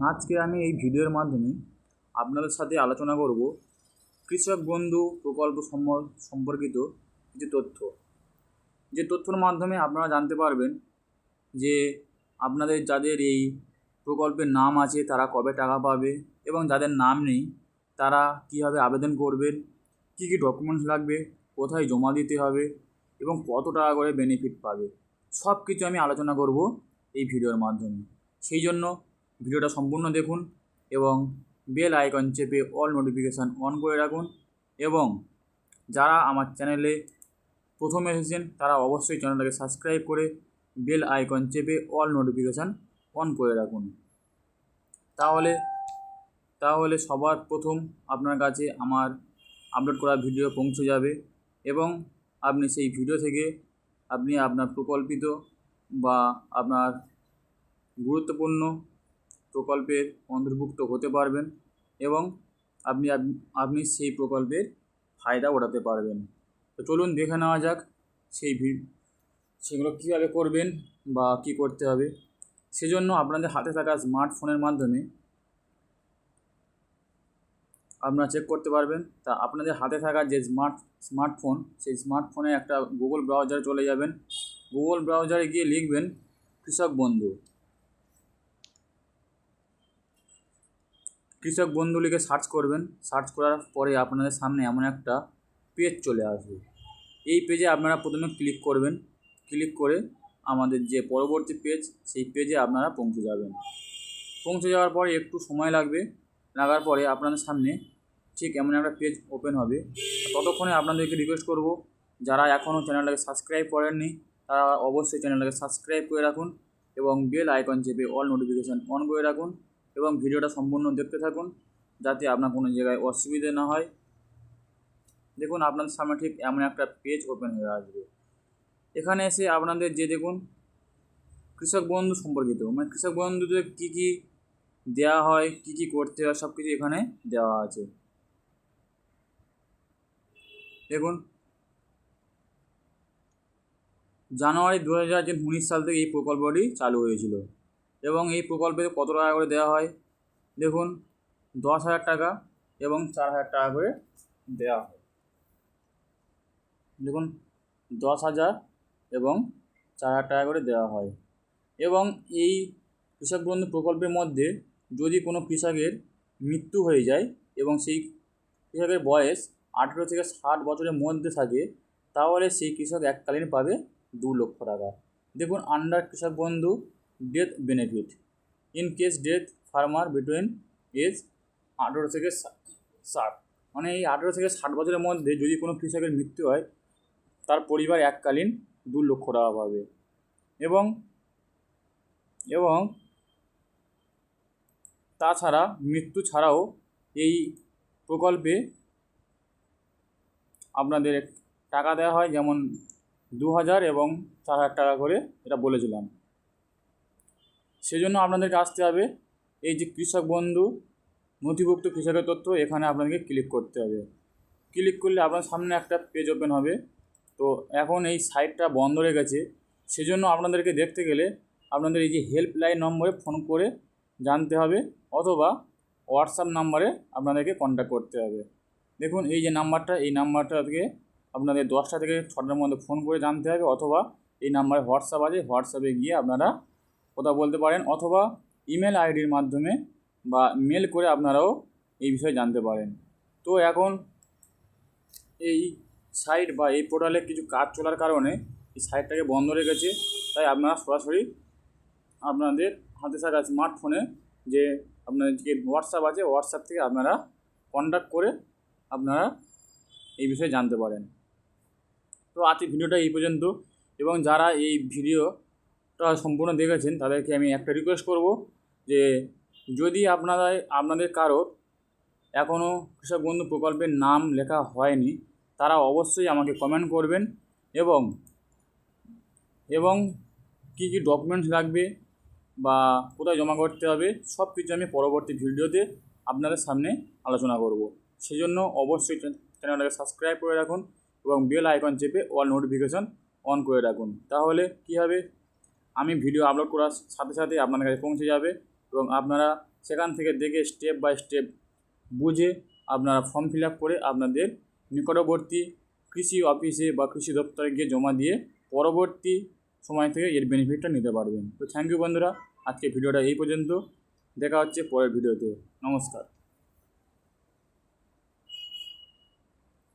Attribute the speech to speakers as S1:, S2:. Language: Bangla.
S1: আজকে আমি এই ভিডিওর মাধ্যমে আপনাদের সাথে আলোচনা করব কৃষক বন্ধু প্রকল্প সম্পর্কিত কিছু তথ্য। যে তথ্যর মাধ্যমে আপনারা জানতে পারবেন যে আপনাদের যাদের এই প্রকল্পের নাম আছে তারা কবে টাকা পাবে এবং যাদের নাম নেই তারা কীভাবে আবেদন করবেন, কী কী ডকুমেন্টস লাগবে, কোথায় জমা দিতে হবে এবং কত টাকা করে বেনিফিট পাবে। সব কিছু আমি আলোচনা করব এই ভিডিওর মাধ্যমে। সেই জন্য ভিডিওটা সম্পূর্ণ দেখুন এবং বেল আইকন চেপে অল নোটিফিকেশান অন করে রাখুন এবং যারা আমার চ্যানেলে প্রথম এসেছেন, তারা অবশ্যই চ্যানেলটাকে সাবস্ক্রাইব করে বেল আইকন চেপে অল নোটিফিকেশান অন করে রাখুন। তাহলে তাহলে সবার প্রথম আপনার কাছে আমার আপলোড করা ভিডিও পৌঁছে যাবে এবং আপনি সেই ভিডিও থেকে আপনি আপনার প্রকল্পিত বা আপনার গুরুত্বপূর্ণ প্রকল্পের অন্তর্ভুক্ত হতে পারবেন এবং আপনি আপনি সেই প্রকল্পের ফায়দা ওঠাতে পারবেন। তো চলুন দেখে নেওয়া যাক সেই সেগুলো কীভাবে করবেন বা কী করতে হবে। সেজন্য আপনাদের হাতে থাকা স্মার্টফোনের মাধ্যমে আপনারা চেক করতে পারবেন। তা আপনাদের হাতে থাকা যে স্মার্ট, স্মার্টফোন, সেই স্মার্টফোনে একটা গুগল ব্রাউজারে চলে যাবেন। গুগল ব্রাউজারে গিয়ে লিখবেন কৃষক বন্ধু। কৃষক বন্ধু লিখে সার্চ করবেন। সার্চ করার পরে আপনাদের সামনে এমন একটা পেজ চলে আসবে। এই পেজে আপনারা প্রথমে ক্লিক করবেন। ক্লিক করে আমাদের যে পরবর্তী পেজ সেই পেজে আপনারা পৌঁছে যাবেন। পৌঁছে যাওয়ার পরে একটু সময় লাগবে। লাগার পরে আপনাদের সামনে ঠিক এমন একটা পেজ ওপেন হবে। ততক্ষণে আপনাদেরকে রিকোয়েস্ট করব, যারা এখনও চ্যানেলটাকে সাবস্ক্রাইব করেননি, তারা অবশ্যই চ্যানেলটাকে সাবস্ক্রাইব করে রাখুন এবং বেল আইকন চেপে অল নোটিফিকেশান অন করে রাখুন। এবং ভিডিওটা সম্পূর্ণ দেখতে থাকুন যাতে আপনার কোনো জায়গায় অসুবিধে না হয়। দেখুন, আপনাদের সামনে ঠিক এমন একটা পেজ ওপেন হয়ে আসবে। এখানে এসে আপনাদের যে দেখুন, কৃষক বন্ধু সম্পর্কিত মানে কৃষক বন্ধুদের কী কী দেওয়া হয়, কী কী করতে হয় সব কিছু এখানে দেওয়া আছে। দেখুন, জানুয়ারি দু হাজার উনিশ সাল থেকে এই প্রকল্পটি চালু হয়েছিল। এবং এই প্রকল্পে কত টাকা করে দেওয়া হয়? দেখুন, দশ হাজার টাকা এবং চার হাজার টাকা করে দেওয়া হয়। দেখুন, দশ হাজার এবং চার হাজার টাকা করে দেওয়া হয়। এবং এই কৃষক বন্ধু প্রকল্পের মধ্যে যদি কোনো কৃষকের মৃত্যু হয়ে যায় এবং সেই কৃষকের বয়স আঠেরো থেকে ষাট বছরের মধ্যে থাকে, তাহলে সেই কৃষক এককালীন পাবে দু লক্ষ টাকা। দেখুন আন্ডার কৃষক বন্ধু death benefit in case death farmer between age আঠেরো থেকে ষাট। মানে এই আঠেরো থেকে ষাট বছরের মধ্যে যদি কোনো কৃষকের মৃত্যু হয়, তার পরিবার এককালীন দু লক্ষ টাকা পাবে। এবং এবং তাছাড়া মৃত্যু ছাড়াও এই প্রকল্পে আপনাদের টাকা দেওয়া হয়, যেমন দু হাজার এবং চার হাজার টাকা করে, এটা বলেছিলাম। সেজন্য আপনাদেরকে আসতে হবে। এই যে কৃষক বন্ধু, নথিভুক্ত কৃষকের তথ্য এখানে আপনাদেরকে ক্লিক করতে হবে। ক্লিক করলে আপনার সামনে একটা পেজ ওপেন হবে। তো এখন এই সাইটটা বন্ধ রেখেছে সেজন্য আপনাদেরকে দেখতে গেলে আপনাদের এই যে হেল্পলাইন নম্বরে ফোন করে জানতে হবে অথবা হোয়াটসঅ্যাপ নাম্বারে আপনাদেরকে কন্ট্যাক্ট করতে হবে। দেখুন, এই যে নাম্বারটা এই নাম্বারটা থেকে আপনাদের দশটা থেকে ছটার মধ্যে ফোন করে জানতে হবে অথবা এই নাম্বারে হোয়াটসঅ্যাপ আছে হোয়াটসঅ্যাপে গিয়ে আপনারা কথা বলতে পারেন অথবা ইমেল আইডির মাধ্যমে বা মেল করে আপনারাও এই বিষয়ে জানতে পারেন। তো এখন এই সাইট বা এই পোর্টালে কিছু কাজ চলার কারণে এই সাইটটাকে বন্ধ রেখেছে। তাই আপনারা সরাসরি আপনাদের হাতে থাকা স্মার্টফোনে যে আপনাদের যে হোয়াটসঅ্যাপ আছে হোয়াটসঅ্যাপ থেকে আপনারা কন্ট্যাক্ট করে আপনারা এই বিষয়ে জানতে পারেন। তো আজকে ভিডিওটা এই পর্যন্ত। এবং যারা এই ভিডিওটা সম্পূর্ণ দেখেছেন, তাদেরকে আমি একটা রিকোয়েস্ট করব যে যদি আপনারা আপনাদের কারোর এখনও কৃষক বন্ধু প্রকল্পের নাম লেখা হয়নি, তারা অবশ্যই আমাকে কমেন্ট করবেন এবং এবং কী কী ডকুমেন্টস লাগবে বা কোথায় জমা করতে হবে সব কিছু আমি পরবর্তী ভিডিওতে আপনাদের সামনে আলোচনা করব। সেজন্য অবশ্যই চ্যান- চ্যানেলটাকে সাবস্ক্রাইব করে রাখুন এবং বেল আইকন চেপে অল নোটিফিকেশন অন করে রাখুন। তাহলে কী হবে? আমি ভিডিও আপলোড করার সাথে সাথে আপনার কাছে পৌঁছে যাবে এবং আপনারা সেখান থেকে দেখে স্টেপ বাই স্টেপ বুঝে আপনারা ফর্ম ফিল করে আপনাদের নিকটবর্তী কৃষি অফিসে বা কৃষি দপ্তরে গিয়ে জমা দিয়ে পরবর্তী সময় থেকে এর বেনিফিটটা নিতে পারবেন। তো থ্যাংক ইউ বন্ধুরা আজকে ভিডিওটা এই পর্যন্ত। দেখা হচ্ছে পরের ভিডিওতে। নমস্কার।